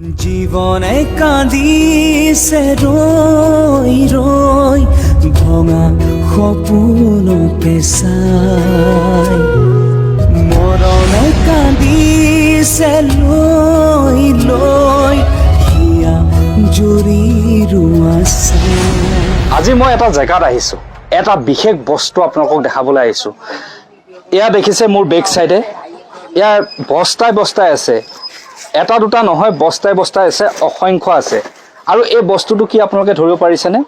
জীৱনে কান্দিছে ৰৈ ৰৈ ভঙা সপোনকে চাই মৰমে কান্দিছে লৈ লৈ হিয়া জুৰি ৰোৱা আজি মই এটা জেগাত আহিছোঁ, এটা বিশেষ বস্তু আপোনালোকক দেখাবলৈ আহিছোঁ। এয়া দেখিছে মোৰ বেক চাইডে ইয়াৰ বস্তাই বস্তাই আছে। এটা দুটা নহয় বস্তাই বস্তাই আছে অসংখ্য আছে। আৰু এই বস্তুটো কি আপোনালোকে ধৰিব পাৰিছেনে?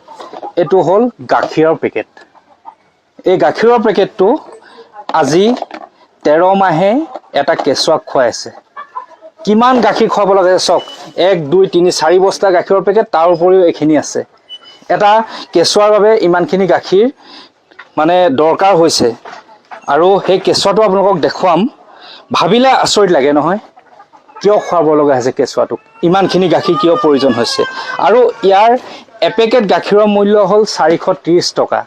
এইটো হ'ল গাখীৰৰ পেকেট। এই গাখীৰৰ পেকেটটো আজি তেৰ মাহে এটা কেঁচুৱাক খুৱাই আছে। কিমান গাখীৰ খুৱাব লাগে চাওক এক দুই তিনি চাৰি বস্তা গাখীৰৰ পেকেট তাৰ উপৰিও এইখিনি আছে। এটা কেঁচুৱাৰ বাবে ইমানখিনি গাখীৰ মানে দৰকাৰ হৈছে। আৰু সেই কেঁচুৱাটো আপোনালোকক দেখুৱাম। ভাবিলে আচৰিত লাগে নহয়। কিয় খুৱাব লগা হৈছে কেঁচুৱাটোক? ইমানখিনি গাখীৰ কিয় প্ৰয়োজন হৈছে? আৰু ইয়াৰ এপেকেট গাখীৰৰ মূল্য হ'ল চাৰিশ ত্ৰিছ টকা।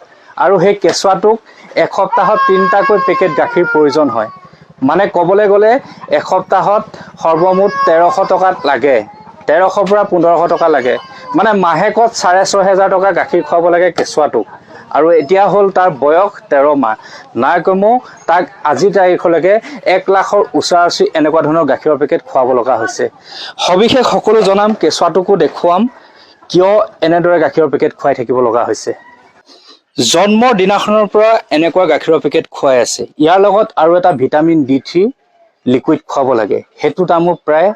আৰু সেই কেঁচুৱাটোক এসপ্তাহত তিনিটাকৈ পেকেট গাখীৰ প্ৰয়োজন হয়। মানে ক'বলৈ গ'লে এসপ্তাহত সৰ্বমুঠ তেৰশ টকাত লাগে। তেৰশৰ পৰা পোন্ধৰশ টকা লাগে। মানে মাহেকত চাৰে ছয় হেজাৰ টকা গাখীৰ খুৱাব লাগে কেঁচুৱাটোক। আৰু এতিয়া হ'ল তাৰ বয়স তেৰ মাহ। নাই কমেও তাক আজিৰ তাৰিখলৈকে এক লাখৰ ওচৰা ওচৰি এনেকুৱা ধৰণৰ গাখীৰৰ পেকেট খুৱাব লগা হৈছে। সবিশেষ সকলো জনাম কেঁচুৱাটোকো দেখুৱাম কিয় এনেদৰে গাখীৰৰ পেকেট খুৱাই থাকিব লগা হৈছে। জন্মৰ দিনাখনৰ পৰা এনেকুৱা গাখীৰৰ পেকেট খুৱাই আছে। ইয়াৰ লগত আৰু এটা ভিটামিন ডি থ্ৰী লিকুইড খুৱাব লাগে। সেইটো দামো প্ৰায়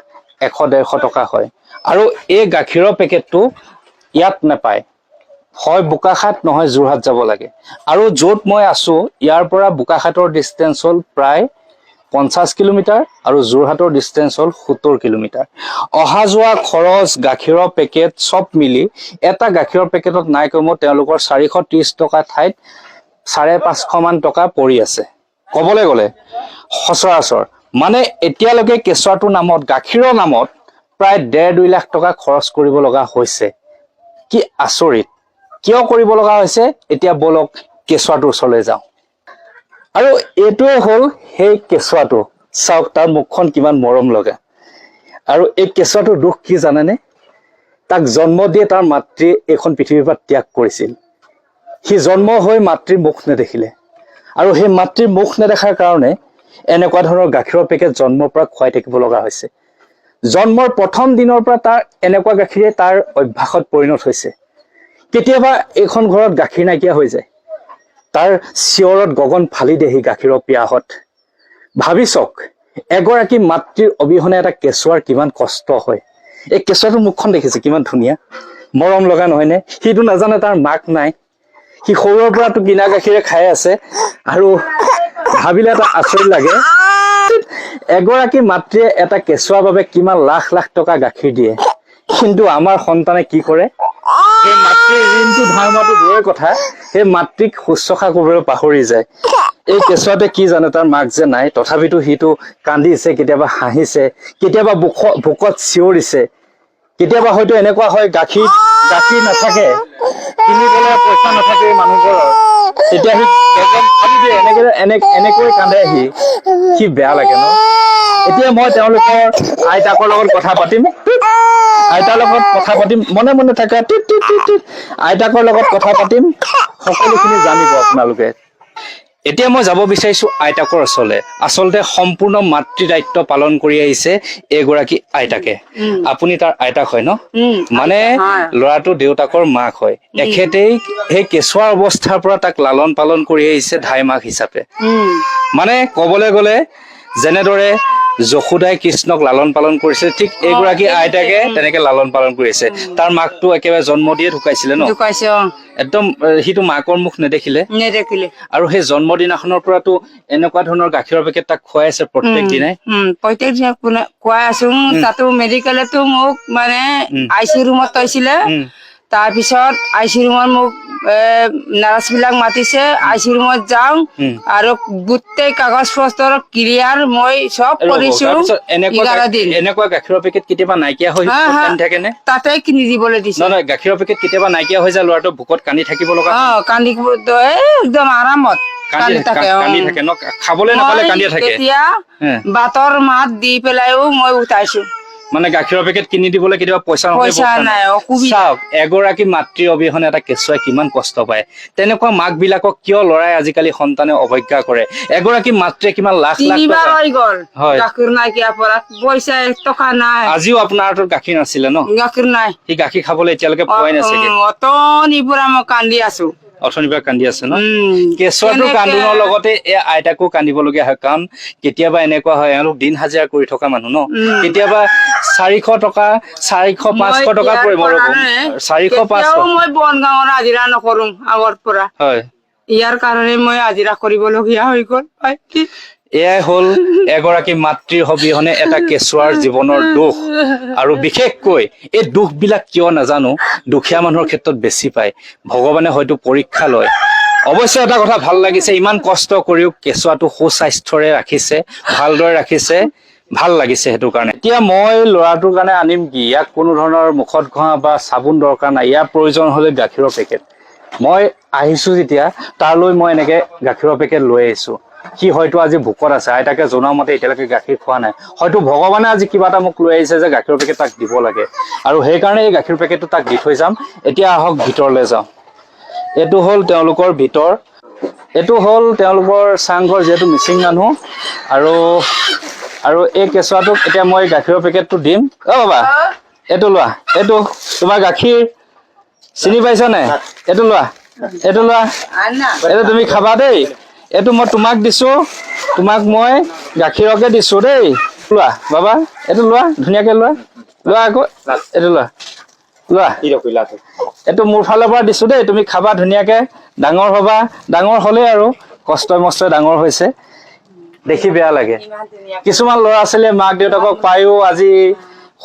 এশ ডেৰশ টকা হয়। আৰু এই গাখীৰৰ পেকেটটো ইয়াত নাপায়। হয় বোকাখাট নহয় যোৰহাট যাব লাগে। আৰু য'ত মই আছোঁ ইয়াৰ পৰা বোকাখাটৰ ডিষ্টেঞ্চ হ'ল প্ৰায় পঞ্চাছ কিলোমিটাৰ আৰু যোৰহাটৰ ডিষ্টেঞ্চ হ'ল সত্তৰ কিলোমিটাৰ। অহা যোৱা খৰচ গাখীৰৰ পেকেট চব মিলি এটা গাখীৰৰ পেকেটত নাই কমেও তেওঁলোকৰ চাৰিশ ত্ৰিছ টকা ঠাইত চাৰে পাঁচশমান টকা পৰি আছে। ক'বলৈ গ'লে সচৰাচৰ। মানে এতিয়ালৈকে কেঁচুৱাটোৰ নামত গাখীৰৰ নামত প্ৰায় ডেৰ দুই লাখ টকা খৰচ কৰিব লগা হৈছে। কি আচৰিত! কিয় কৰিব লগা হৈছে? এতিয়া ব'লক কেঁচুৱাটোৰ ওচৰলৈ যাওঁ। আৰু এইটোৱে হ'ল সেই কেঁচুৱাটো। চাওক তাৰ মুখখন কিমান মৰম লগা। আৰু এই কেঁচুৱাটোৰ দুখ কি জানেনে? তাক জন্ম দিয়ে তাৰ মাতৃয়ে এইখন পৃথিৱীৰ পৰা ত্যাগ কৰিছিল। সি জন্ম হৈ মাতৃৰ মুখ নেদেখিলে। আৰু সেই মাতৃৰ মুখ নেদেখাৰ কাৰণে এনেকুৱা ধৰণৰ গাখীৰৰ পেকেট জন্মৰ পৰা খুৱাই থাকিব লগা হৈছে। জন্মৰ প্ৰথম দিনৰ পৰা তাৰ এনেকুৱা গাখীৰে তাৰ অভ্যাসত পৰিণত হৈছে। কেতিয়াবা এইখন ঘৰত গাখীৰ নাইকিয়া হৈ যায়। তাৰ চিঞৰত গগন ফালি সি গাখীৰৰ পিয়াহত। ভাবি চাওক এগৰাকী মাতৃৰ অবিহনে এটা কেঁচুৱাৰ কিমান কষ্ট হয়। এই কেঁচুৱাটোৰ মুখখন দেখিছে, কিমান ধুনীয়া। মৰম লগা নহয়নে সিটো নাজানে, তাৰ মাক নাই। সি সৰুৰ পৰাতো কিনা গাখীৰে খাই আছে। আৰু ভাবিলে এটা আচৰিত লাগে, এগৰাকী মাতৃয়ে এটা কেঁচুৱাৰ বাবে কিমান লাখ লাখ টকা গাখীৰ দিয়ে। কিন্তু আমাৰ সন্তানে কি কৰে? সেই মাতৃৰ ঋণটো ধাৰ মাৰটো দূৰৰে কথা। সেই মাতৃক শুশ্ৰূষা কৰিবলৈ পাহৰি যায়। এই কেঁচুৱাতে কি জানে? তাৰ মাক যে নাই। তথাপিতো সিটো কান্দিছে, কেতিয়াবা হাঁহিছে, কেতিয়াবা বুক ভোকত চিঞৰিছে। কেতিয়াবা হয়তো এনেকুৱা হয়, গাখীৰ গাখীৰ নাথাকে। কিনিবলৈ পইচা নাথাকে এই মানুহবোৰৰ। তেতিয়া সি গগন ফালি দিয়ে। এনেকে এনে এনেকৈ কান্দে সি। সি বেয়া লাগে ন? এতিয়া মই তেওঁলোকৰ আইতাকৰ লগত কথা পাতিম। আইতাৰ লগত কথা পাতিম মনে মনে থাকা আইতাকৰ লগত কথা পাতিম সকলোখিনি জানিব আপোনালোকে। এতিয়া মই যাব বিচাৰিছো আইতাকৰ ওচৰলৈ। আচলতে সম্পূৰ্ণ মাতৃ দায়িত্ব পালন কৰি আহিছে এইগৰাকী আইতাকে। আপুনি তাৰ আইতাক হয় ন? মানে ল'ৰাটো দেউতাকৰ মাক হয়। এখেতেই সেই কেঁচুৱা অৱস্থাৰ পৰা তাক লালন পালন কৰি আহিছে ধাই মাক হিচাপে মানে ক'বলৈ গ'লে যেনেদৰে যশোদাই কৃষ্ণক লালন পালন কৰিছে ঠিক এইগৰাকী আইতাকে তেনেকে লালন পালন কৰিছে। তাৰ মাকটো একেবাৰে জন্ম দিয়ে ঢুকাইছিলে ন? ঢুকাইছে একদম সিটো মাকৰ মুখ নেদেখিলে। নেদেখিলে। আৰু সেই জন্মদিনাখনৰ পৰাতো এনেকুৱা ধৰণৰ গাখীৰৰ পেকেট তাক খুৱাই আছে প্ৰত্যেক দিনাই। প্ৰত্যেক দিনা খুৱাই আছো। তাতো মেডিকেলতো মোক মানে আই চি ৰুমত থৈছিলে। তাৰপিছত আই চি ৰুমত মোক নাৰ্ছ বিলাক মাতিছে আই চি ৰুমত যাওঁ আৰু গোটেই কাগজ পত্ৰ ক্লিয়াৰ মই চব কৰিছো এনেকুৱা এঘাৰ দিন। এনেকুৱা গাখীৰৰ পেকেট কেতিয়াবা নাইকিয়া হৈ হা, হা। কান্দি থাকে নে? তাতে কিনি দিবলৈ দিছে। নহয় গাখীৰৰ পেকেট কেতিয়াবা নাইকিয়া হৈ যায় ল'ৰাটো ভোকত কান্দি থাকিব লগা অ কান্দি একদম আৰামত কান্দি কান্দি। কান্দি খাবলৈ নাপালে মই কান্দিয়ে থাকে। তেতিয়া বাটৰ মাত দি পেলাইও মই উঠাইছো। মানে গাখীৰৰ পেকেট কিনি দিবলৈ কেতিয়াবা পইচা নাই, চাওক এগৰাকী মাতৃ অবিহনে এটা কেঁচুৱাই কিমান কষ্ট পায়। তেনেকুৱা মাক বিলাকক কিয় লৰাই আজিকালি সন্তানে অৱজ্ঞা কৰে? এগৰাকী মাতৃয়ে কিমান লাখ লাখ আজিও আপোনাৰ হাতত গাখীৰ নাছিলে ন? গাখীৰ নাই। সি গাখীৰ খাবলৈ এতিয়ালৈকে পোৱাই নাছিলে মই কান্দি আছো। অথনিৰ পৰা কান্দি আছে ন? কেঁচুৱাটো কান্দোনৰ লগতে এই আইতাকো কান্দিবলগীয়া হয় কাৰণ কেতিয়াবা এনেকুৱা হয় এওঁলোক দিন হাজিৰা কৰি থকা মানুহ ন? কেতিয়াবা চাৰিশ টকা চাৰিশ পাঁচশো টকা পৰিব চাৰিশ পাঁচশো। মই বনগাঁৱৰ হাজিৰা নকৰো আগৰ পৰা। হয়। ইয়াৰ কাৰণে মই হাজিৰা কৰিবলগীয়া হৈ গ'ল। এয়াই হ'ল এগৰাকী মাতৃৰ অবিহনে এটা কেঁচুৱাৰ জীৱনৰ দুখ। আৰু বিশেষকৈ এই দুখবিলাক কিয় নাজানো, দুখীয়া মানুহৰ ক্ষেত্ৰত বেছি পায়। ভগৱানে হয়তো পৰীক্ষা লয়। অৱশ্যে এটা কথা ভালো লাগিছে, ইমান কষ্ট কৰিও কেঁচুৱাটো সুস্বাস্থ্যৰে ৰাখিছে, ভালদৰে ৰাখিছে, ভালো লাগিছে সেইটো কাৰণে। এতিয়া মই ল'ৰাটোৰ কাৰণে আনিম কি? ইয়াক কোনো ধৰণৰ মুখত ঘঁহা বা চাবোন দৰকাৰ নাই। ইয়াৰ প্ৰয়োজন হ'লে গাখীৰৰ পেকেট। মই আহিছো যেতিয়া, তালৈ মই এনেকে গাখীৰৰ পেকেট লৈ আহিছো। সি হয়তো আজি ভোকত আছে আইতাকে জনোৱা মতে এতিয়ালৈকে গাখীৰ খোৱা নাই। হয়তো ভগৱানে আজি কিবা এটা মোক লৈ আহিছে যে গাখীৰৰ পেকেট তাক দিব লাগে। আৰু সেইকাৰণে এই গাখীৰ পেকেটটো তাক দি থৈ যাম। এতিয়া আহক ভিতৰলৈ যাওঁ। এইটো হ'ল তেওঁলোকৰ ভিতৰ এইটো হ'ল তেওঁলোকৰ চাংঘৰ যিহেতু মিচিং মানুহ। আৰু আৰু এই কেঁচুৱাটোক এতিয়া মই গাখীৰৰ পেকেটটো দিম। অ বাবা এইটো লোৱা এইটো তোমাৰ গাখীৰ চিনি পাইছা নাই এইটো লোৱা এইটো লোৱা। এইটো তুমি খাবা দেই। এইটো মই তোমাক দিছো তোমাক মই গাখীৰকে দিছো দেই। লোৱা বাবা এইটো লোৱা ধুনীয়াকে লোৱা। লোৱা আকৌ এইটো লোৱা। লোৱা। এইটো মোৰ ফালৰ পৰা দিছো দেই তুমি খাবা ধুনীয়াকে ডাঙৰ হবা। ডাঙৰ হলেই আৰু কষ্টই মষ্টই ডাঙৰ হৈছে। দেখি বেয়া লাগে। কিছুমান ল'ৰা ছোৱালীয়ে মাক দেউতাকক পায়ো আজি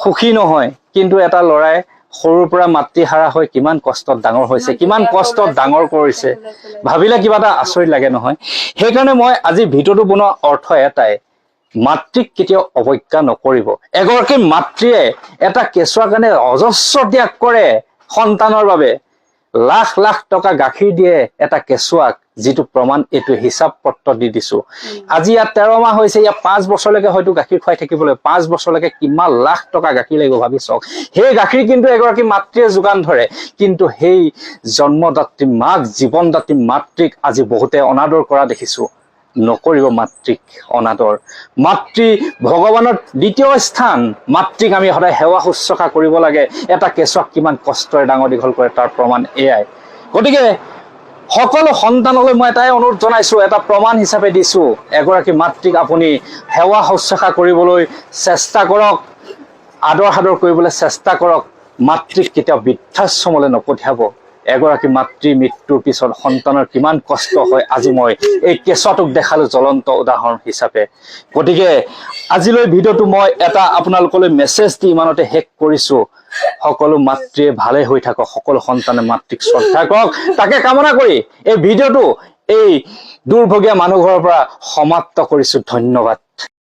সুখী নহয় কিন্তু এটা ল'ৰাই সৰুৰ পৰা মাতৃহাৰা হৈ কিমান কষ্টত ডাঙৰ হৈছে কিমান কষ্টত ডাঙৰ কৰিছে ভাবিলে কিবা এটা আচৰিত লাগে নহয়। সেইকাৰণে মই আজি ভিডিঅ'টো বনোৱা অৰ্থ এটাই মাতৃক কেতিয়াও অৱজ্ঞা নকৰিব। এগৰাকী মাতৃয়ে এটা কেঁচুৱাৰ কাৰণে অজস্ৰ ত্যাগ কৰে সন্তানৰ বাবে। লাখ লাখ টকা গাখীৰ দিয়ে এটা কেঁচুৱাক যিটো প্ৰমাণ এইটো হিচাপ পত্ৰ দি দিছো। আজি ইয়াত তেৰ মাহ হৈছে ইয়াত পাঁচ বছৰলৈকে হয়তো গাখীৰ খুৱাই থাকিবলৈ পাঁচ বছৰলৈকে কিমান লাখ টকা গাখীৰ লাগিব ভাবি চাওক সেই গাখীৰ কিন্তু এগৰাকী মাতৃয়ে যোগান ধৰে কিন্তু সেই জন্মদাত্ৰী মাক জীৱনদাত্ৰী মাতৃক আজি বহুতে অনাদৰ কৰা দেখিছো। নকৰিব মাতৃক, অনাদৰ। মাতৃ ভগৱানৰ দ্বিতীয় স্থান, মাতৃক আমি সদায় সেৱা শুশ্ৰূষা কৰিব লাগে। এটা কেঁচুৱাক কিমান কষ্টৰে ডাঙৰ দীঘল কৰে, তাৰ প্ৰমাণ এয়াই। গতিকে, সকলো সন্তানলৈ মই এটাই অনুৰোধ জনাইছো, এটা প্ৰমাণ হিচাপে দিছো। এগৰাকী মাতৃক আপুনি সেৱা শুশ্ৰূষা কৰিবলৈ চেষ্টা কৰক, আদৰ সাদৰ কৰিবলৈ চেষ্টা কৰক, মাতৃক কেতিয়াও বৃদ্ধাশ্ৰমলৈ নপঠিয়াব। এগৰাকী মাতৃ মৃত্যুৰ পিছত সন্তানৰ কিমান কষ্ট হয়, আজি মই এই কেঁচুৱাটোক দেখাল জ্বলন্ত উদাহৰণ হিচাপে। গতিকে, আজিলৈ ভিডিঅ'টো মই এটা আপোনালোকলৈ মেছেজ দি ইমানতে শেষ কৰিছো। সকলো মাতৃয়ে ভালে হৈ থাকক, সকলো সন্তানে মাতৃক শ্ৰদ্ধা কৰক। তাকে কামনা কৰি এই ভিডিঅ'টো এই দুৰ্ভগীয়া মানুহ ঘৰৰ পৰা সমাপ্ত কৰিছো। ধন্যবাদ।